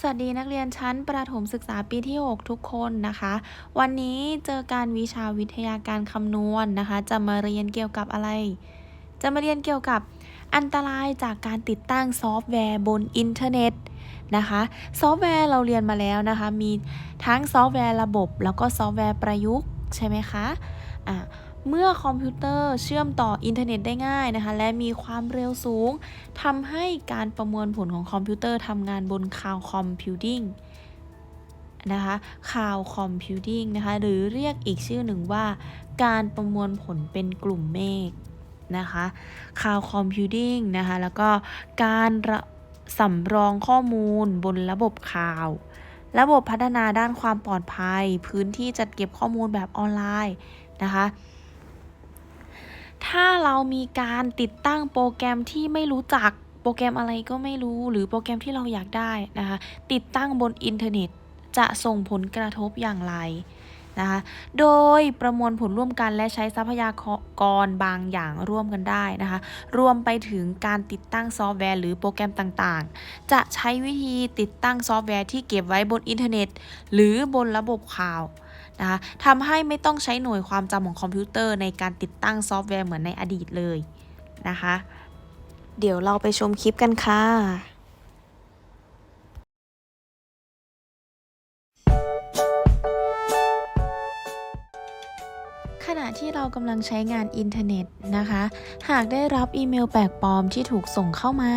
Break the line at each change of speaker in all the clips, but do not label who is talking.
สวัสดีนักเรียนชั้นประถมศึกษาปีที่ 6 ทุกคนนะคะ วันนี้เจอการวิชาวิทยาการคำนวณนนะคะ จะมาเรียนเกี่ยวกับอะไร จะมาเรียนเกี่ยวกับอันตรายจากการติดตั้งซอฟต์แวร์บนอินเทอร์เน็ตนะคะ ซอฟต์แวร์เราเรียนมาแล้วนะคะ มีทั้งซอฟต์แวร์ระบบ แล้วก็ซอฟต์แวร์ประยุกต์ใช่ไหมคะอะ เมื่อคอมพิวเตอร์เชื่อมต่ออินเทอร์เน็ตได้ง่ายนะคะ และมีความเร็วสูงทำให้การประมวลผลของคอมพิวเตอร์ทำงานบนคลาวคอมพิวติ้งนะคะคลาวคอมพิวติ้งนะคะ หรือเรียกอีกชื่อหนึ่งว่า การประมวลผลเป็นกลุ่มเมฆนะคะคลาวคอมพิวติ้งนะคะ แล้วก็การสำรองข้อมูลบนระบบคลาวระบบพัฒนาด้านความปลอดภัย พื้นที่จัดเก็บข้อมูลแบบออนไลน์นะคะ ถ้าเรามีการติดตั้งโปรแกรมที่ไม่รู้จัก โปรแกรมอะไรก็ไม่รู้ หรือโปรแกรมที่เราอยากได้นะคะ ติดตั้งบนอินเทอร์เน็ต จะส่งผลกระทบอย่างไรนะคะ โดยประมวลผลร่วมกันและใช้ทรัพยากรบางอย่างร่วมกันได้นะคะ รวมไปถึงการติดตั้งซอฟต์แวร์หรือโปรแกรมต่างๆ จะใช้วิธีติดตั้งซอฟต์แวร์ที่เก็บไว้บนอินเทอร์เน็ต หรือบนระบบคลาว นะคะทำให้ไม่ต้องใช้หน่วยความจำของคอมพิวเตอร์ในการติดตั้งซอฟต์แวร์เหมือนในอดีตเลยนะคะ เดี๋ยวเราไปชมคลิปกันค่ะขณะที่เรากำลังใช้งานอินเทอร์เน็ตนะคะ หากได้รับอีเมลแปลกปลอมที่ถูกส่งเข้ามา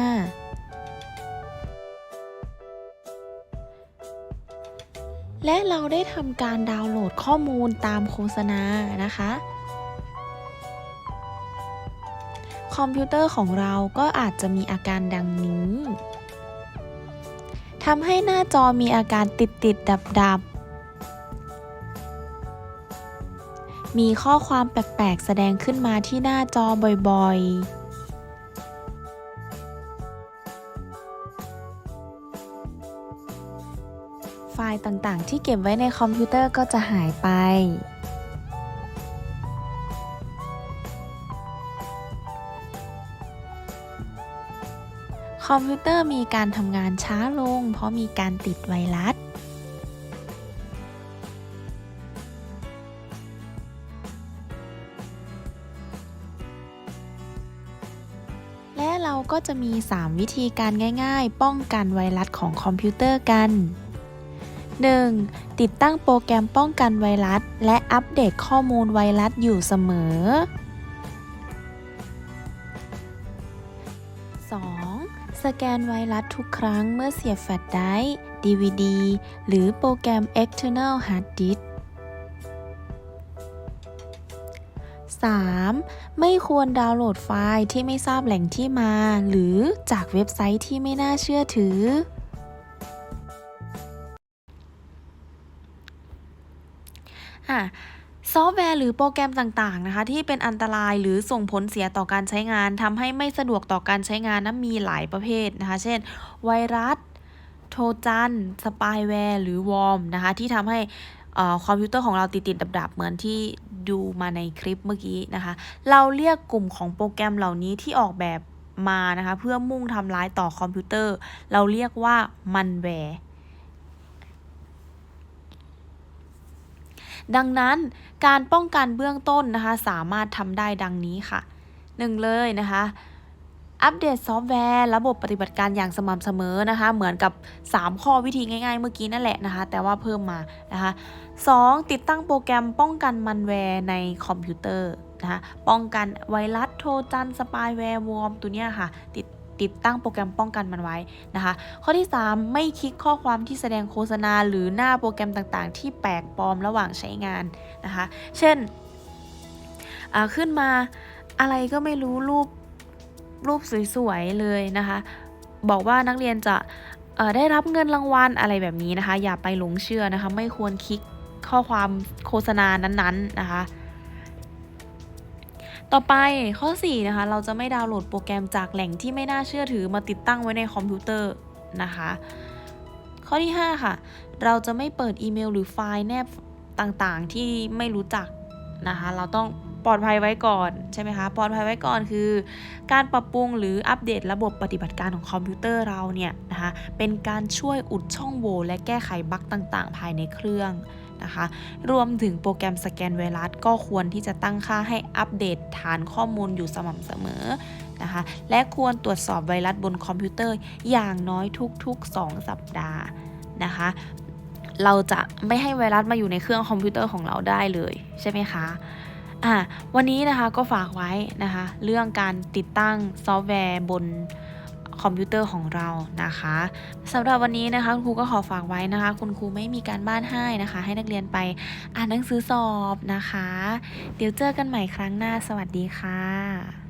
และเราได้ทำการดาวน์โหลดข้อมูลตามโฆษณานะคะ คอมพิวเตอร์ของเราก็อาจจะมีอาการดังนี้ทำให้หน้าจอมีอาการติดติดดับดับมีข้อความแปลกๆ แสดงขึ้นมาที่หน้าจอบ่อยๆ ล์ต่างๆ ที่เก็บไว้ในคอมพิวเตอร์ก็จะหายไป คอมพิวเตอร์มีการทำงานช้าลง เพราะมีการติดไวรัสและเราก็จะมี 3 วิธีการง่าย ๆ ป้องกันไวรัสของคอมพิวเตอร์กัน 1. ติดตั้งโปรแกรมป้องกันไวรัส และอัปเดตข้อมูลไวรัสอยู่เสมอ 2. สแกนไวรัสทุกครั้งเมื่อเสียบแฟลชไดรฟ์ DVD หรือโปรแกรม external hard disk 3. ไม่ควรดาวน์โหลดไฟล์ที่ไม่ทราบแหล่งที่มา หรือจากเว็บไซต์ที่ไม่น่าเชื่อถือ อะซอฟต์แวร์หรือโปรแกรมต่างๆนะคะ ที่เป็นอันตรายหรือส่งผลเสียต่อการใช้งานทำให้ไม่สะดวกต่อการใช้งานนั้นมีหลายประเภทนะคะ เช่น ไวรัส โทรจันสปายแวร์หรือวอร์มนะคะ ที่ทำให้คอมพิวเตอร์ของเราติดๆดับๆ เหมือนที่ดูมาในคลิปเมื่อกี้นะคะ เราเรียกกลุ่มของโปรแกรมเหล่านี้ที่ออกแบบมานะคะ เพื่อมุ่งทำร้ายต่อคอมพิวเตอร์ เราเรียกว่ามันแวร์ ดังนั้นการป้องกันเบื้องต้นนะคะสามารถทำได้ดังนี้ค่ะ 1 เลยนะคะอัปเดตซอฟต์แวร์ระบบปฏิบัติการอย่างสม่ำเสมอนะคะ เหมือนกับ 3 ข้อวิธีง่ายๆ เมื่อกี้นั่นแหละนะคะ แต่ว่าเพิ่มมานะคะ 2. ติดตั้งโปรแกรมป้องกันมันแวร์ในคอมพิวเตอร์นะคะ ป้องกันไวรัสโทรจันสปายแวร์วอร์มตัวเนี้ยค่ะ ติด ติดตั้งโปรแกรมป้องกันมันไว้นะคะ ข้อที่ 3 ไม่คลิกข้อความที่แสดงโฆษณา หรือหน้าโปรแกรมต่างๆ ที่แปลกปลอมระหว่างใช้งานนะคะ เช่นขึ้นมาอะไรก็ไม่รู้รูปรูปสวยๆเลยนะคะ บอกว่านักเรียนจะได้รับเงินรางวัลอะไรแบบนี้นะคะ อย่าไปหลงเชื่อนะคะ ไม่ควรคลิกข้อความโฆษณานั้นๆนะคะ ต่อไปข้อ 4 นะคะ เราจะไม่ดาวน์โหลดโปรแกรมจากแหล่งที่ไม่น่าเชื่อถือมาติดตั้งไว้ในคอมพิวเตอร์นะคะ ข้อที่ 5 ค่ะ เราจะไม่เปิดอีเมลหรือไฟล์แนบต่างๆที่ไม่รู้จักนะคะ เราต้อง ปลอดภัยไว้ก่อนใช่ไหมคะ ปลอดภัยไว้ก่อนคือ การปรับปรุงหรืออัปเดตระบบปฏิบัติการของคอมพิวเตอร์เราเนี่ยนะคะเป็นการช่วยอุดช่องโหว่และแก้ไขบั๊กต่างๆ ภายในเครื่องนะคะ รวมถึงโปรแกรมสแกนไวรัสก็ควรที่จะตั้งค่าให้อัปเดตฐานข้อมูลอยู่สม่ำเสมอนะคะและควรตรวจสอบไวรัสบนคอมพิวเตอร์อย่างน้อยทุกๆ 2 สัปดาห์นะคะเราจะไม่ให้ไวรัสมาอยู่ในเครื่องคอมพิวเตอร์ของเราได้เลยใช่ไหมคะ อะวันนี้นะคะก็ฝากไว้นะคะ เรื่องการติดตั้งซอฟต์แวร์บนคอมพิวเตอร์ของเรานะคะสำหรับวันนี้นะคะคุณครูก็ขอฝากไว้นะคะ คุณครูไม่มีการบ้านให้นะคะ ให้นักเรียนไปอ่านหนังสือสอบนะคะ เดี๋ยวเจอกันใหม่ครั้งหน้าสวัสดีค่ะ